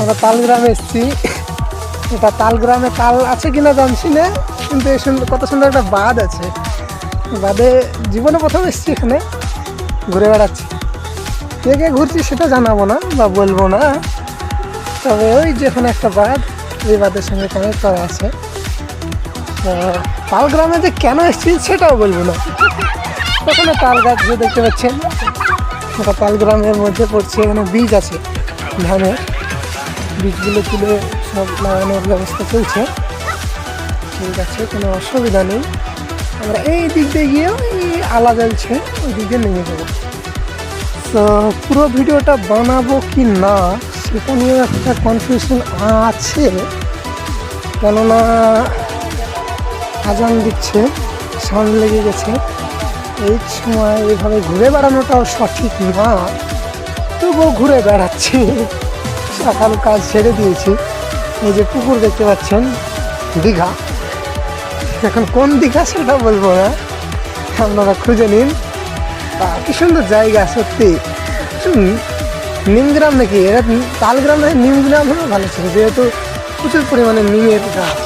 আমরা তালগ্রামে এসেছি। এটা তালগ্রামে তাল আছে কিনা জানছি না, কিন্তু এই সুন্দর কত সুন্দর একটা বাঁধ আছে। বাদে জীবনে প্রথম এসেছি এখানে, ঘুরে বেড়াচ্ছি। কে কে ঘুরছি সেটা জানাব না বা বলব না। তবে ওই যেখানে একটা বাঁধ, এই বাঁধের সঙ্গে কানেক্ট করা আছে। তালগ্রামে যে কেন এসেছি সেটাও বলব না। ওখানে তাল গাছ যে দেখতে পাচ্ছেন ওটা তালগ্রামের মধ্যে পড়ছে, এখানে বীজ আছে। ধানের বীজগুলো তুলে সব লাগানোর ব্যবস্থা চলছে। ঠিক আছে, কোনো অসুবিধা নেই। আমরা এই দিক দিয়ে গিয়ে ওই আলা জ্বলছে, ওই দিক দিয়ে নেমে যাব। তো পুরো ভিডিওটা বানাবো কি না, সেটা নিয়ে একটা কনফিউশন আছে। কেননা আজান দিচ্ছে সাউন্ড লেগে গেছে। এই সময় এইভাবে ঘুরে বেড়ানোটাও সঠিক না তবুও ঘুরে বেড়াচ্ছি। সকাল কাজ ছেড়ে দিয়েছি। এই যে পুকুর দেখতে পাচ্ছেন, দীঘা। এখন কোন দীঘা সেটা বলব না? আপনারা খুঁজে নিন। কি সুন্দর জায়গা, সত্যি। নিমগ্রাম নাকি? এটা তালগ্রাম নাকি নিমগ্রাম হলে ভালো ছিল, যেহেতু প্রচুর পরিমাণে নিমের গাছ।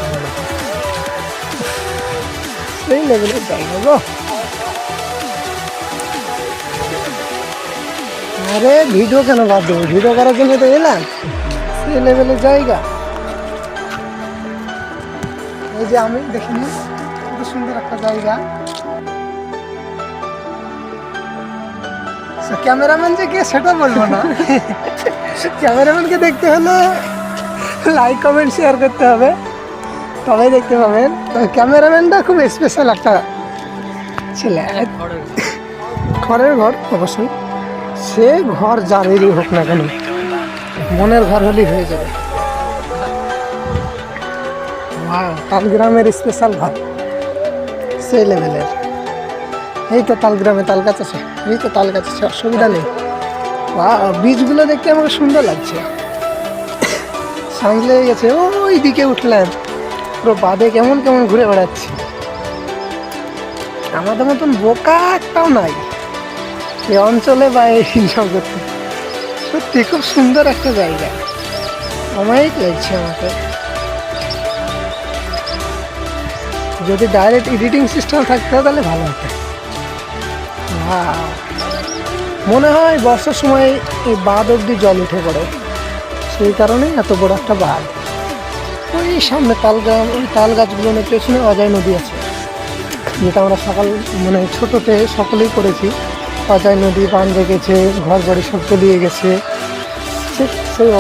সেই লেভেলের জায়গা গো। আরে ভিডিও কেন বাদ দেবো? ভিডিও করার জন্য তো এলাম। সেই লেভেলের জায়গা। এই যে আমি দেখিনি খুব সুন্দর একটা জায়গা। So, ক্যামেরাম্যান যে কে সেটা বলব না। ক্যামেরাম্যানকে দেখতে হলে লাইক কমেন্ট শেয়ার করতে হবে। তবেই দেখতে পাবেন। তবে ক্যামেরাম্যানটা খুব স্পেশাল একটা ছেলে। ঘরের ঘর অবশ্যই। সে ঘর যারেরই হোক না কেন, মনের ঘর হলেই হয়ে যাবে। তালগ্রামের স্পেশাল ঘর, সেই লেভেলের এই তো তালগ্রামে তাল গাছ আছে, এই তো তাল গাছ আছে, অসুবিধা নেই। বীজগুলো দেখতে আমাকে সুন্দর লাগছে। সামনে লেগে গেছে ওই দিকে উঠলাম। পুরো বাদে কেমন কেমন ঘুরে বেড়াচ্ছি। আমাদের মতন বোকা একটাও নাই। এই অঞ্চলে বা এই জগতে। সত্যি খুব সুন্দর একটা জায়গা। অমায়িক লাগছে আমাকে। যদি ডাইরেক্ট এডিটিং সিস্টেম থাকতো তাহলে ভালো হতো! মনে হয় বর্ষার সময় এই বাঁধ অব্দি জল উঠে পড়ে। সেই কারণেই এত বড় একটা বাঁধ। ওই সামনে তাল গাছ ওই তাল গাছগুলোর পেছনে অজয় নদী আছে। যেটা আমরা সকাল মানে ছোটোতে সকলেই করেছি। অজয় নদী পান রেখেছে ঘর বাড়ি সব তলিয়ে গেছে।